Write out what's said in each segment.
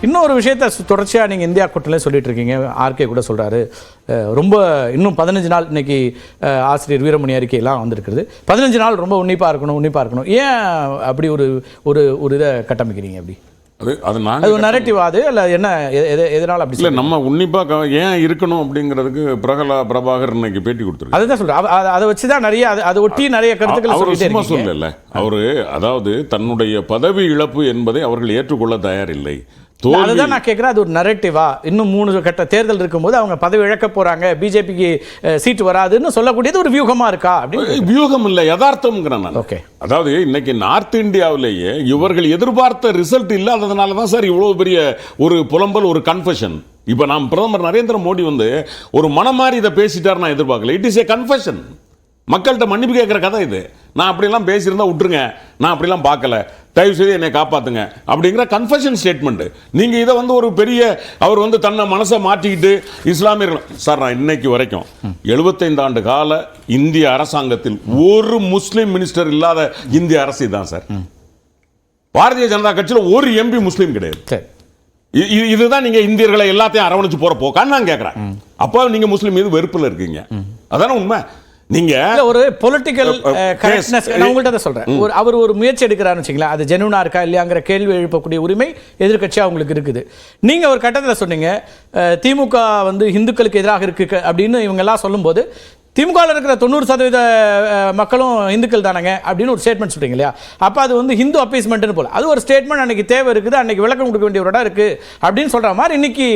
இன்னொரு விஷயத்த சு- தொடர்ச்சியா நீங்க இந்தியா கூட்டணியில் சொல்லிட்டு இருக்கீங்க ஆர்கே கூட சொல்றாரு. அஹ், ரொம்ப இன்னும் பதினஞ்சு நாள் இன்னைக்கு ஆசிரியர் வீரமணி அறிக்கையெல்லாம் வந்திருக்குது. பதினஞ்சு நாள் ரொம்ப உன்னிப்பா இருக்கணும் உன்னிப்பா இருக்கணும். ஏன் அப்படி ஒரு ஒரு ஒரு இதை கட்டமைக்கிறீங்க அப்படி? அது அது நாங்கள் நரேட்டிவ் அது? இல்ல என்ன எது- எதனால அப்படி இல்லை? நம்ம உன்னிப்பாக க- ஏன் இருக்கணும் அப்படிங்கிறதுக்கு பிரகலா பிரபாகர் இன்னைக்கு பேட்டி கொடுத்துருக்கு அதுதான் சொல்றேன். அத- வச்சு தான் நிறைய அதை- அதை ஒட்டி நிறைய கருத்துக்களை அவர் சும்மா சொல்லல. அவரு அதாவது தன்னுடைய பதவி இழப்பு என்பதை அவர்கள் ஏற்றுக்கொள்ள தயாரில்லை. இல்ல, அதுதான் நான் கேட்குறேன் அது ஒரு நரேட்டிவா இன்னும் மூணு கட்ட தேர்தல் இருக்கும்போது அவங்க பதவி இழக்க போறாங்க பிஜேபிக்கு சீட் வராதுன்னு சொல்லக்கூடியது ஒரு வியூகமா இருக்கா அப்படின்னு வியூகம் இல்லை யதார்த்தம்ங்கிறேன் நான். ஓகே அதாவது இன்னைக்கு நார்த் இந்தியாவிலேயே இவர்கள் எதிர்பார்த்த ரிசல்ட் இல்லாததுனால தான் சார் இவ்வளவு பெரிய ஒரு புலம்பல் ஒரு கன்ஃபெஷன் இப்போ நாம் பிரதமர் நரேந்திர மோடி வந்து ஒரு மனம் மாறி இதை பேசிட்டார் நான் எதிர்பார்க்கல. இட் இஸ் ஏ கன்ஃபெஷன் மக்கள்கிட்ட மன்னிப்பு கேட்குற கதை இது. நான் அப்படிலாம் பேசியிருந்தா விட்டுருங்க. நான் அப்படிலாம் பார்க்கல. தயவு செய்து என்னை காப்பாத்துங்க. அப்படிங்கிற கன்ஃபெஷன் ஸ்டேட்மெண்ட் நீங்க இதை வந்து ஒரு பெரிய அவர் வந்து தன்னை மனசை மாற்றிக்கிட்டு இஸ்லாமியர்கள் சார் நான் இன்னைக்கு வரைக்கும் 75 ஆண்டு கால இந்திய அரசாங்கத்தில் ஒரு முஸ்லீம் மினிஸ்டர் இல்லாத இந்திய அரசு தான் சார். பாரதிய ஜனதா கட்சியில் ஒரு எம்பி முஸ்லீம் கிடையாது. இதுதான் நீங்க இந்தியர்களை எல்லாத்தையும் அரவணைச்சு போற போக்கான்னு நான் கேட்கறேன் அப்போ நீங்க முஸ்லீம் மீது வெறுப்புல இருக்கீங்க. அதானே உண்மை? நீங்க ஒரு பொலிட்டிக்கல் கரெக்ட்னஸ். நான் உங்கள்கிட்ட தான் சொல்றேன். ஒரு அவர் ஒரு முயற்சி எடுக்கிறாருன்னு வச்சுங்களேன் அது ஜெனுவனா இருக்கா இல்லையாங்கிற கேள்வி எழுப்பக்கூடிய உரிமை எதிர்க்கட்சியா அவங்களுக்கு இருக்குது. நீங்க ஒரு கட்டத்தில் சொன்னீங்க திமுக வந்து இந்துக்களுக்கு எதிராக இருக்கு அப்படின்னு இவங்க எல்லாம் சொல்லும்போது திமுகவில் இருக்கிற தொண்ணூறு சதவீத மக்களும் இந்துக்கள் தானங்க அப்படின்னு ஒரு ஸ்டேட்மெண்ட் சொல்றீங்க இல்லையா? அப்போ அது வந்து ஹிந்து அப்பீஸ்மெண்ட்னு போல. அது ஒரு ஸ்டேட்மெண்ட் அன்னைக்கு தேவை இருக்குது அன்னைக்கு விளக்கம் கொடுக்க வேண்டிய ஒரு இடம் இருக்கு அப்படின்னு சொல்ற மாதிரி இன்னைக்கு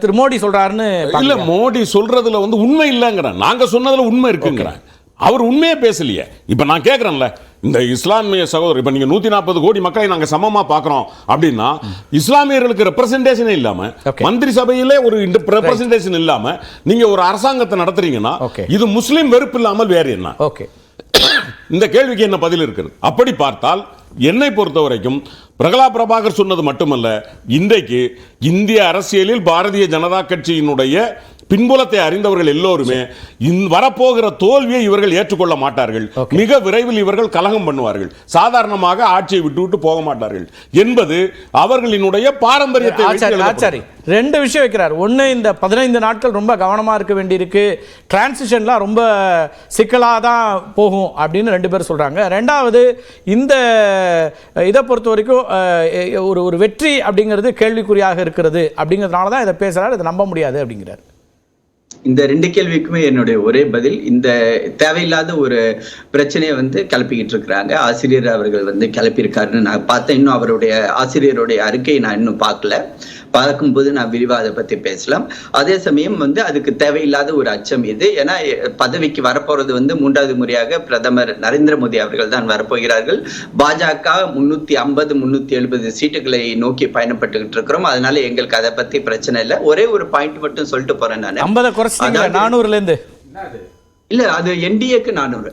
திரு மோடி சொல்றாருன்னு இல்ல? மோடி சொல்றதுல வந்து உண்மை இல்லைங்கிறேன். நாங்க சொன்னதுல உண்மை இருக்குங்கிறேன். அவர் உண்மையே பேசலையே. இப்ப நான் கேக்குறேன்ல இந்த இஸ்லாமிய சகோதரர் இப்ப நீங்க நூத்தி நாற்பது கோடி மக்களை நாங்க சமமா பாக்குறோம் அப்படின்னா இஸ்லாமியர்களுக்கு ரெப்ரசன்டேஷன் இல்லாம Okay. மந்திரி சபையிலே ஒரு ரெப்ரசன்டேஷன் இல்லாம நீங்க ஒரு அரசாங்கத்தை நடத்துறீங்கன்னா. இது முஸ்லீம் வெறுப்பு இல்லாமல் வேற என்ன? ஓகே இந்த கேள்விக்கு என்ன பதில் இருக்கிறது அப்படி பார்த்தால் என்னை பொறுத்த வரைக்கும் பிரகலா பிரபாகர் சொன்னது மட்டுமல்ல இன்றைக்கு இந்திய அரசியலில் பாரதிய ஜனதா கட்சியினுடைய பின்புலத்தை அறிந்தவர்கள் எல்லோருமே வரப்போகிற தோல்வியை இவர்கள் ஏற்றுக்கொள்ள மாட்டார்கள். மிக விரைவில் இவர்கள் கலகம் பண்ணுவார்கள். சாதாரணமாக ஆட்சியை விட்டு விட்டு போக மாட்டார்கள். என்பது அவர்களினுடைய பாரம்பரியத்தை. ஆச்சாரி ரெண்டு விஷயம் வைக்கிறார். ஒன்று இந்த பதினைந்து நாட்கள் ரொம்ப கவனமாக இருக்க வேண்டியிருக்கு. டிரான்சிஷன்லாம் ரொம்ப சிக்கலாக தான் போகும் அப்படின்னு ரெண்டு பேர் சொல்கிறாங்க ரெண்டாவது இந்த இதை பொறுத்த வரைக்கும் ஒரு ஒரு வெற்றி அப்படிங்கிறது கேள்விக்குறியாக இருக்கிறது அப்படிங்கிறதுனால தான் இதை பேசுகிறார் இதை நம்ப முடியாது அப்படிங்கிறார். இந்த ரெண்டு கேள்விக்குமே என்னுடைய ஒரே பதில். இந்த தேவையில்லாத ஒரு பிரச்சனையை வந்து கிளப்பிக்கிட்டு இருக்கிறாங்க. ஆசிரியர் அவர்கள் வந்து கிளப்பியிருக்காருன்னு நான் பார்த்தேன். இன்னும் அவருடைய ஆசிரியருடைய அறிக்கையை நான் இன்னும் பார்க்கல. பார்க்கும்போது நான் விரிவாக அதை பத்தி பேசலாம். அதே சமயம் வந்து அதுக்கு தேவையில்லாத ஒரு அச்சம் இது. ஏன்னா பதவிக்கு வரப்போறது வந்து மூன்றாவது முறையாக பிரதமர் நரேந்திர மோடி அவர்கள் தான் வரப்போகிறார்கள். பாஜக முன்னூத்தி ஐம்பது முன்னூத்தி எழுபது சீட்டுகளை நோக்கி பயணப்பட்டுக்கிட்டு இருக்கிறோம். அதனால எங்களுக்கு அதை பத்தி பிரச்சனை இல்லை. ஒரே ஒரு பாயிண்ட் மட்டும் சொல்லிட்டு போறேன் நான். ஐம்பதை அதாவது- நானூறுலேருந்து. இல்ல அது என்டிஏக்கு நானூறு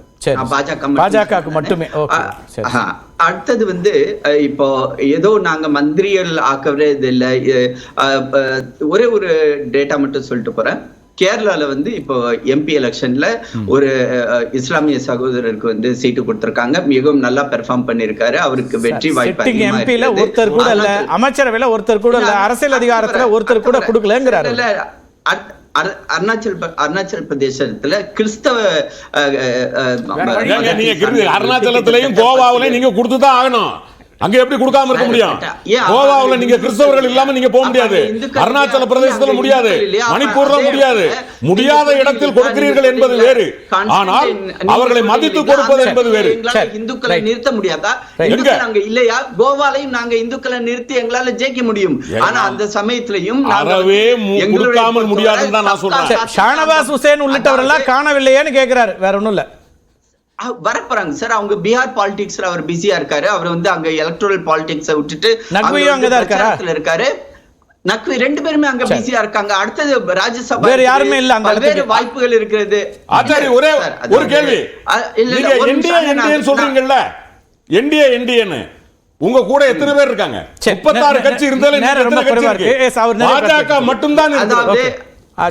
பாஜக பாஜக மட்டும். அடுத்தது வந்து இப்போ ஏதோ நாங்க மந்திரிகள் ஆக்கவே இது இல்ல. ஒரே ஒரு டேட்டா மட்டும் சொல்லிட்டு போறேன். கேரளால வந்து இப்போ எம்பி எலெக்ஷன்ல ஒரு இஸ்லாமிய சகோதரருக்கு வந்து சீட்டு கொடுத்திருக்காங்க. மிகவும் நல்லா பெர்ஃபார்ம் பண்ணிருக்காரு. அவருக்கு வெற்றி வாய்ப்பு எம்பியில். ஒருத்தர் கூட இல்ல. அமைச்சரவையில் ஒருத்தர் கூட இல்ல. அரசியல் அதிகாரத்துல. ஒருத்தர் கூட கொடுக்கலங்கிறாரு. அருணாச்சல் அருணாச்சல் பிரதேசத்துல கிறிஸ்தவ அருணாச்சலத்திலையும் கோவாவிலையும் நீங்க கொடுத்து தான் ஆகணும். அங்க எப்படி கொடுக்காம இருக்க முடியும்? ஏன் கோவாவுல நீங்க கிறிஸ்தவர்கள் இல்லாம நீங்க போக முடியாது. அருணாச்சல? பிரதேசத்துல முடியாது. மணிப்பூர்ல முடியாது. முடியாத இடத்தில் கொடுக்கிறீர்கள் என்பது வேறு. ஆனால் அவர்களை மதித்து கொடுப்பது என்பது வேறு. இந்துக்களை. நிறுத்த முடியாதா? இந்துக்கள் அங்க இல்லையா? கோவாலையும் நாங்க இந்துக்களை நிறுத்தி எங்களால ஜெயிக்க முடியும். ஆனா அந்த சமயத்திலையும் அறவே கொடுக்காமல் முடியாதுன்னு தான் நான் சொல்றேன். ஷானவாஸ் ஹுசேன் உள்ளிட்டவரெல்லாம் காணவில்லையேன்னு கேட்கிறாரு வேற ஒண்ணும் இல்ல. வரப்போறாங்க. சார் அவங்க பீகார் பாலிடிக்ஸ்ல அவர் பிஸியா இருக்காரு. அவர் வந்து அங்க எலக்ட்ரல் பாலிடிக்ஸ விட்டுட்டு அங்க அங்கதான் இருக்காரா? நக்வி ரெண்டு பேருமே அங்க பிஸியா இருக்காங்க. அடுத்தது ராஜ்யசபா வேற. யாருமே இல்ல அந்த பல்வேறு இடத்துக்கு. வாய்ப்புகள் இருக்கிறது. ஆச்சாரி ஒரே ஒரு கேள்வி. அஹ் இல்ல, இல்ல, நீங்க என்டிஏ என்டிஏன்னு சொல்றீங்கல்ல? என்டிஏ என்டிஏன்னு உங்க கூட எத்தனை பேர் இருக்காங்க? முப்பத்தாறு கட்சி இருந்தாலும் பாஜக. மட்டும்தான். ஆ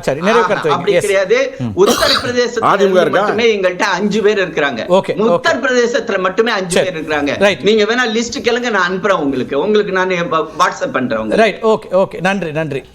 சரி நிறைவு கருத்து. அப்படி. கிடையாது உத்தரப்பிரதேசத்துல? மட்டுமே எங்கள்கிட்ட அஞ்சு பேர் இருக்கிறாங்க. உத்தரப்பிரதேசத்துல மட்டுமே அஞ்சு. பேர் இருக்கிறாங்க. நீங்க வேணா லிஸ்ட் கேளுங்க நான் அனுப்புறேன் உங்களுக்கு உங்களுக்கு நான் வாட்ஸ்அப் பண்றேன் ரைட் ஓகே ஓகே நன்றி நன்றி